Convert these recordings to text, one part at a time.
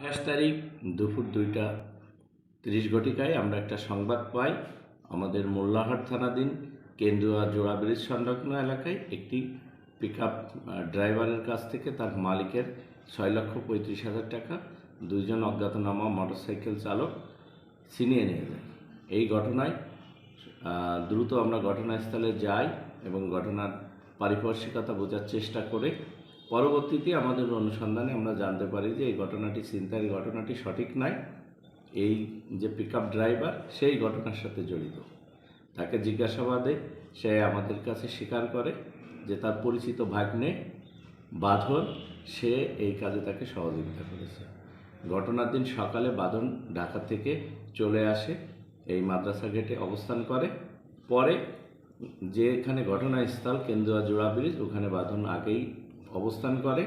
আঠাশ তারিখ দুপুর দুইটা তিরিশ ঘটিকায় আমরা একটা সংবাদ পাই আমাদের মোল্লাহাট থানাধীন কেন্দুয়া জোড়া ব্রিজ সংলগ্ন এলাকায় একটি পিক ড্রাইভারের কাছ থেকে তার মালিকের ছয় লক্ষ পঁয়ত্রিশ হাজার টাকা দুইজন অজ্ঞাতনামা মোটরসাইকেল চালক ছিনিয়ে নিয়ে যায়। এই ঘটনায় দ্রুত আমরা ঘটনাস্থলে যাই এবং ঘটনার পারিপার্শ্বিকতা বোঝার চেষ্টা করে পরবর্তীতে আমাদের অনুসন্ধানে আমরা জানতে পারি যে এই ঘটনাটি চিন্তার ঘটনাটি সঠিক নয়। এই যে পিক ড্রাইভার সেই ঘটনার সাথে জড়িত। তাকে জিজ্ঞাসাবাদে সে আমাদের কাছে স্বীকার করে যে তার পরিচিত ভাগ্নে বাঁধন, সে এই কাজে তাকে সহযোগিতা করেছে। ঘটনার দিন সকালে বাঁধন ঢাকা থেকে চলে আসে, এই মাদ্রাসা গেটে অবস্থান করে। পরে যেখানে ঘটনাস্থল কেন্দুয়া জোড়া ব্রিজ, ওখানে বাঁধন আগেই অবস্থান করে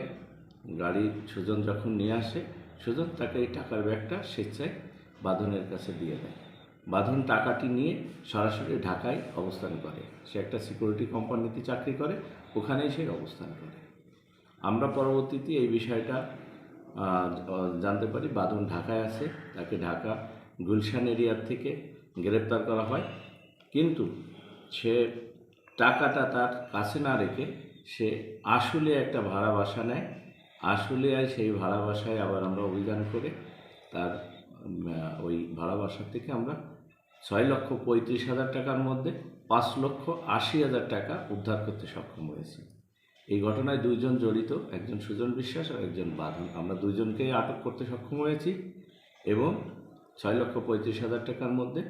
গাড়ি সুজন যখন নিয়ে আসে, সুজন তাকে এই টাকার ব্যাগটা স্বেচ্ছায় বাঁধনের কাছে দিয়ে দেয়। বাঁধন টাকাটি নিয়ে সরাসরি ঢাকায় অবস্থান করে। সে একটা সিকিউরিটি কোম্পানিতে চাকরি করে, ওখানেই সে অবস্থান করে। আমরা পরবর্তীতে এই বিষয়টা জানতে পারি। বাঁধন ঢাকায় আছে, তাকে ঢাকা গুলশান এরিয়ার থেকে গ্রেপ্তার করা হয়। কিন্তু সে টাকাটা তার কাছে না রেখে সে আসলে একটা ভাড়া বাসা নেয়। আসলে আর সেই ভাড়া বাসায় আবার আমরা অভিযান করে তার ওই ভাড়া বাসা থেকে আমরা ছয় লক্ষ পঁয়ত্রিশ হাজার টাকার মধ্যে পাঁচ লক্ষ আশি হাজার টাকা উদ্ধার করতে সক্ষম হয়েছি। এই ঘটনায় দুইজন জড়িত, একজন সুজন বিশ্বাস আর একজন বাঁধন আমরা দুইজনকেই আটক করতে সক্ষম হয়েছি এবং ছয় লক্ষ পঁয়ত্রিশ হাজার টাকার মধ্যে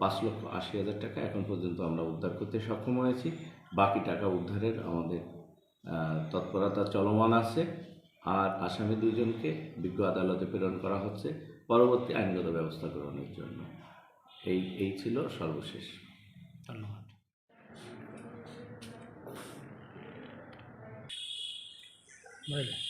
পাঁচ লক্ষ আশি হাজার টাকা এখন পর্যন্ত আমরা উদ্ধার করতে সক্ষম হয়েছি। বাকি টাকা উদ্ধারের আমাদের তৎপরতা চলমান আছে আর আসামি দুজনকে বিজ্ঞ আদালতে প্রেরণ করা হচ্ছে পরবর্তী আইনগত ব্যবস্থা গ্রহণের জন্য। এই এই ছিল সর্বশেষ। ধন্যবাদ। বলে